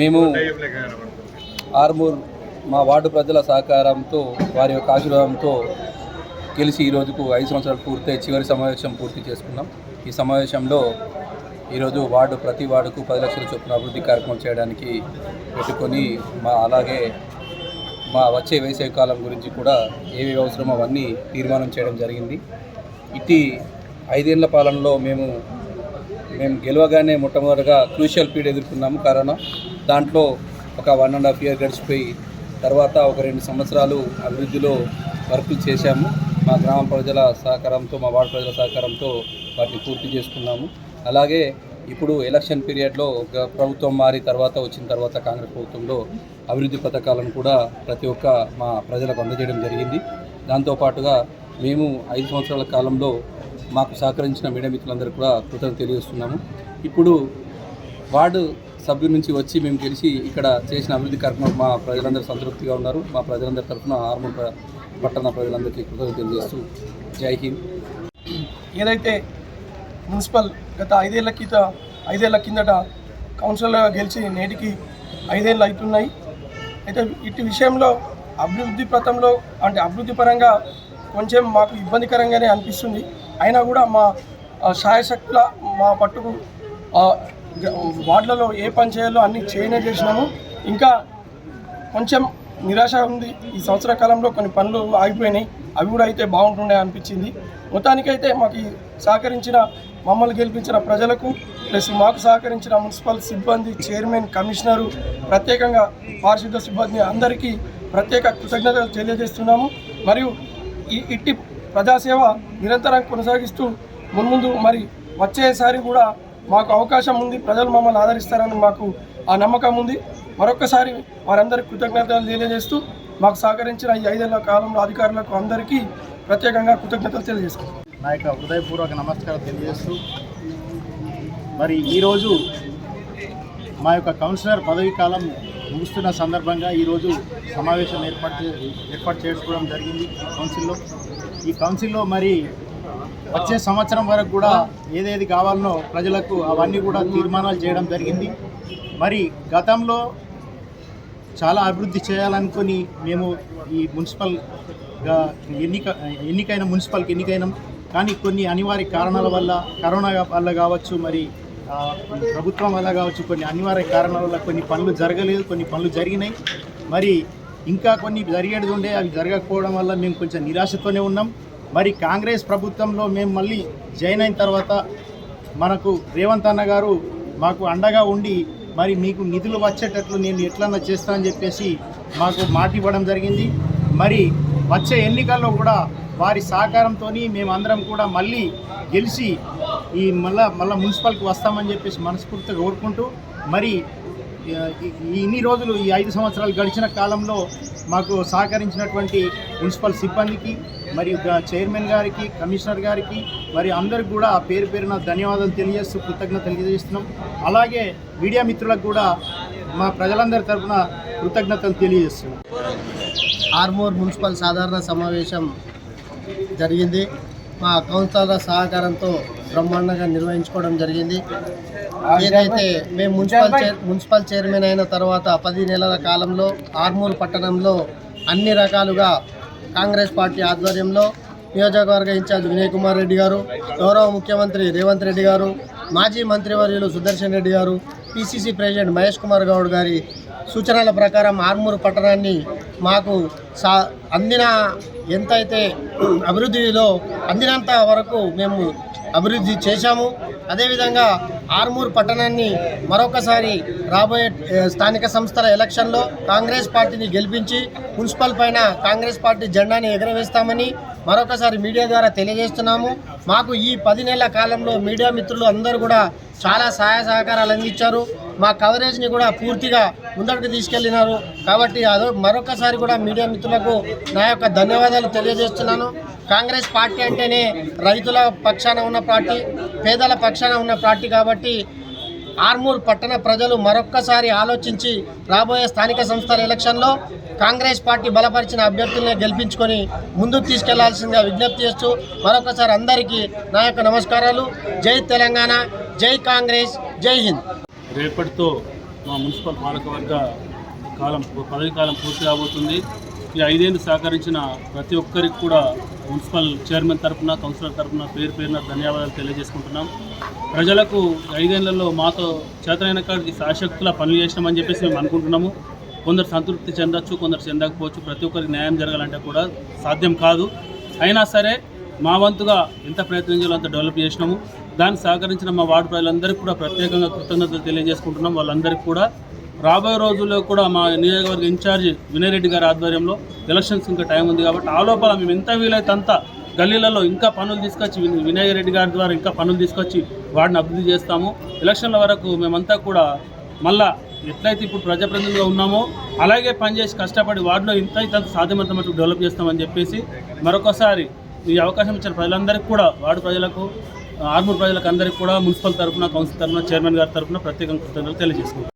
మేము ఆర్మూర్ మా వార్డు ప్రజల సహకారంతో వారి యొక్క ఆశీర్వాదంతో గెలిచి ఈ రోజుకు ఐదు సంవత్సరాలు పూర్తయి చివరి సమావేశం పూర్తి చేసుకున్నాం. ఈ సమావేశంలో ఈరోజు వార్డు ప్రతి వార్డుకు పది లక్షల చొప్పున అభివృద్ధి కార్యక్రమం చేయడానికి పెట్టుకొని మా అలాగే మా వచ్చే వేసవి కాలం గురించి కూడా ఏవి అవసరమో అవన్నీ తీర్మానం చేయడం జరిగింది. ఇటీ ఐదేళ్ళ పాలనలో మేము మేము గెలవగానే మొట్టమొదటిగా క్రూషియల్ పీరియడ్ ఎదుర్కొన్నాము. కారణం దాంట్లో ఒక వన్ అండ్ హాఫ్ ఇయర్ గడిచిపోయి తర్వాత ఒక రెండు సంవత్సరాలు అభివృద్ధిలో వర్కులు చేశాము. మా గ్రామ ప్రజల సహకారంతో మా వార్డు ప్రజల సహకారంతో వాటిని పూర్తి చేసుకున్నాము. అలాగే ఇప్పుడు ఎలక్షన్ పీరియడ్లో ప్రభుత్వం మారి తర్వాత వచ్చిన తర్వాత కాంగ్రెస్ ప్రభుత్వంలో అభివృద్ధి పథకాలను కూడా ప్రతి ఒక్క మా ప్రజలకు అందజేయడం జరిగింది. దాంతోపాటుగా మేము ఐదు సంవత్సరాల కాలంలో మాకు సహకరించిన మీడియా మిత్రులందరూ కూడా కృతజ్ఞత తెలియజేస్తున్నాము. ఇప్పుడు వార్డు సభ్యుల నుంచి వచ్చి మేము గెలిచి ఇక్కడ చేసిన అభివృద్ధి కార్యక్రమం మా ప్రజలందరూ సంతృప్తిగా ఉన్నారు. మా ప్రజలందరి తరఫున ఆర్మూర్ పట్టణ ప్రజలందరికీ కృతజ్ఞత తెలియజేస్తూ జై హింద్. ఏదైతే మున్సిపల్ గత ఐదేళ్ళ కింద ఐదేళ్ళ కిందట కౌన్సిలర్గా గెలిచి నేటికి ఐదేళ్ళు అవుతున్నాయి. అయితే ఇటు విషయంలో అభివృద్ధి పథంలో అంటే అభివృద్ధి పరంగా కొంచెం మాకు ఇబ్బందికరంగానే అనిపిస్తుంది. అయినా కూడా మా సాయశక్తుల శాయశక్తుల మా పట్టుకు వార్డులలో ఏ పని చేయాలో అన్ని చేయనే చేసినాము. ఇంకా కొంచెం నిరాశ ఉంది. ఈ సంవత్సర కాలంలో కొన్ని పనులు ఆగిపోయినాయి. అవి కూడా అయితే బాగుంటుండే అనిపించింది. మొత్తానికైతే మాకు సహకరించిన మమ్మల్ని గెలిపించిన ప్రజలకు ప్లస్ మాకు సహకరించిన మున్సిపల్ సిబ్బంది చైర్మన్ కమిషనరు ప్రత్యేకంగా పారిశుద్ధ సిబ్బంది అందరికీ ప్రత్యేక కృతజ్ఞతలు తెలియజేస్తున్నాము. మరియు ఈ ఇట్టి ప్రజాసేవ నిరంతరం కొనసాగిస్తూ మున్ముందు మరి వచ్చేసారి కూడా మాకు అవకాశం ఉంది. ప్రజలు మమ్మల్ని ఆదరిస్తారని మాకు ఆ నమ్మకం ఉంది. మరొకసారి వారందరికీ కృతజ్ఞతలు తెలియజేస్తూ మాకు సహకరించిన ఈ ఐదేళ్ళ కాలంలో అధికారులకు అందరికీ ప్రత్యేకంగా కృతజ్ఞతలు తెలియజేస్తాం నా యొక్క హృదయపూర్వక నమస్కారం తెలియజేస్తూ మరి ఈరోజు మా యొక్క కౌన్సిలర్ పదవీ కాలం ముగుస్తున్న సందర్భంగా ఈరోజు సమావేశం ఏర్పాటు చే- ఏర్పాటు చేసుకోవడం జరిగింది కౌన్సిల్లో. ఈ కౌన్సిల్లో మరి వచ్చే సంవత్సరం వరకు కూడా ఏదేది కావాలనో ప్రజలకు అవన్నీ కూడా తీర్మానాలు చేయడం జరిగింది. మరి గతంలో చాలా అభివృద్ధి చేయాలనుకుని మేము ఈ మున్సిపల్గా ఎన్నిక ఎన్నికైన మున్సిపల్కి ఎన్నికైనాం. కానీ కొన్ని అనివార్య కారణాల వల్ల కరోనా వల్ల కావచ్చు మరి ప్రభుత్వం వల్ల కావచ్చు కొన్ని అనివార్య కారణాల వల్ల కొన్ని పనులు జరగలేదు కొన్ని పనులు జరిగినాయి. మరి ఇంకా కొన్ని జరిగేది ఉండే అవి జరగకపోవడం వల్ల మేము కొంచెం నిరాశతోనే ఉన్నాం. మరి కాంగ్రెస్ ప్రభుత్వంలో మేము మళ్ళీ జాయిన్ అయిన తర్వాత మనకు రేవంత్ అన్న గారు మాకు అండగా ఉండి మరి మీకు నిధులు వచ్చేటట్లు నేను ఎట్లన్నా చేస్తానని చెప్పేసి మాకు మాట ఇవ్వడం జరిగింది. మరి వచ్చే ఎన్నికల్లో కూడా వారి సహకారంతో మేమందరం కూడా మళ్ళీ గెలిచి ఈ మళ్ళా మళ్ళీ మున్సిపల్కి వస్తామని చెప్పేసి మనస్ఫూర్తిగా కోరుకుంటూ మరి ఇన్ని రోజులు ఈ ఐదు సంవత్సరాలు గడిచిన కాలంలో మాకు సహకరించినటువంటి మున్సిపల్ సిబ్బందికి మరియు చైర్మన్ గారికి కమిషనర్ గారికి మరి అందరికి కూడా పేరు పేరున ధన్యవాదాలు తెలియజేస్తూ కృతజ్ఞత తెలియజేస్తున్నాం. అలాగే మీడియా మిత్రులకు కూడా మా ప్రజలందరి తరఫున కృతజ్ఞతలు తెలియజేస్తున్నాం. ఆర్మూర్ మున్సిపల్ సాధారణ సమావేశం జరిగింది. మా కౌన్సిలర్ల సహకారంతో బ్రహ్మాండంగా నిర్వహించుకోవడం జరిగింది. ఏదైతే మేము మున్సిపల్ చైర్ మున్సిపల్ చైర్మన్ అయిన తర్వాత పది నెలల కాలంలో ఆర్మూర్ పట్టణంలో అన్ని రకాలుగా కాంగ్రెస్ పార్టీ ఆధ్వర్యంలో నియోజకవర్గ ఇన్ఛార్జ్ వినయ్ కుమార్ రెడ్డి గారు గౌరవ ముఖ్యమంత్రి రేవంత్ రెడ్డి గారు మాజీ మంత్రివర్యులు సుదర్శన్ రెడ్డి గారు పిసిసి ప్రెసిడెంట్ మహేష్ కుమార్ గౌడ్ గారి సూచనల ప్రకారం ఆర్మూరు పట్టణాన్ని మాకు సా అందిన ఎంతైతే అభివృద్ధిలో అందినంత వరకు మేము అభివృద్ధి చేశాము. అదేవిధంగా ఆర్మూర్ పట్టణాన్ని మరొకసారి రాబోయే స్థానిక సంస్థల ఎలక్షన్లో కాంగ్రెస్ పార్టీని గెలిపించి మున్సిపల్ పైన కాంగ్రెస్ పార్టీ జెండాని ఎగరవేస్తామని మరొకసారి మీడియా ద్వారా తెలియజేస్తున్నాము. మాకు ఈ పది నెలల కాలంలో మీడియా మిత్రులు అందరూ కూడా చాలా సహాయ సహకారాలు అందించారు. మా కవరేజ్ని కూడా పూర్తిగా ముందడుగు తీసుకెళ్ళినారు. కాబట్టి అదో మరొకసారి కూడా మీడియా మిత్రులకు నా యొక్క ధన్యవాదాలు తెలియజేస్తున్నాను. కాంగ్రెస్ పార్టీ అంటేనే రైతుల పక్షాన ఉన్న పార్టీ పేదల పక్షాన ఉన్న పార్టీ కాబట్టి ఆర్మూర్ పట్టణ ప్రజలు మరొక్కసారి ఆలోచించి రాబోయే స్థానిక సంస్థల ఎలక్షన్లో కాంగ్రెస్ పార్టీ బలపరిచిన అభ్యర్థుల్ని గెలిపించుకొని ముందుకు తీసుకెళ్ళాల్సిందిగా విజ్ఞప్తి చేస్తూ మరొకసారి అందరికీ నా యొక్క నమస్కారాలు. జై తెలంగాణ జై కాంగ్రెస్ జై హింద్. రేపటితో మా మున్సిపల్ పాలకవర్గ కాలం పదవి కాలం పూర్తి కాబోతుంది. ఈ ఐదేళ్ళు సహకరించిన ప్రతి ఒక్కరికి కూడా మున్సిపల్ చైర్మన్ తరపున కౌన్సిలర్ తరపున పేరు పేరున ధన్యవాదాలు తెలియజేసుకుంటున్నాం. ప్రజలకు ఐదేళ్ళలో మాతో చేతనైన కాడికి శాశక్తుల పనులు చేసినామని చెప్పేసి మేము అనుకుంటున్నాము. కొందరు సంతృప్తి చెందొచ్చు కొందరు చెందకపోవచ్చు. ప్రతి ఒక్కరికి న్యాయం జరగాలంటే కూడా సాధ్యం కాదు. అయినా సరే మా వంతుగా ఎంత ప్రయత్నించాలో అంత డెవలప్ చేసినాము. దాన్ని సహకరించిన మా వార్డు ప్రజలందరికీ కూడా ప్రత్యేకంగా కృతజ్ఞతలు తెలియజేసుకుంటున్నాం. వాళ్ళందరికీ కూడా రాబోయే రోజుల్లో కూడా మా నియోజకవర్గ ఇన్ఛార్జ్ వినయ్ రెడ్డి గారి ఆధ్వర్యంలో ఎలక్షన్స్ ఇంకా టైం ఉంది కాబట్టి ఆ లోపల మేము ఎంత వీలైతే అంత గల్లీలలో ఇంకా పనులు తీసుకొచ్చి వినయ్ రెడ్డి గారి ద్వారా ఇంకా పనులు తీసుకొచ్చి వాడిని అభివృద్ధి చేస్తాము. ఎలక్షన్ల వరకు మేమంతా కూడా మళ్ళా ఎట్లయితే ఇప్పుడు ప్రజాప్రతినిధులుగా ఉన్నామో అలాగే పనిచేసి కష్టపడి వార్డులో ఇంత ఇంత సాధ్యమంత మటుకు డెవలప్ చేస్తామని చెప్పేసి మరొకసారి ఈ అవకాశం ఇచ్చిన ప్రజలందరికీ కూడా వార్డు ప్రజలకు ఆర్మూర్ ప్రజలకు అందరికీ కూడా మున్సిపల్ తరఫున కౌన్సిల్ తరఫున చైర్మన్ గారి తరఫున ప్రత్యేకంగా కృతజ్ఞతలు తెలియజేసుకుంటాం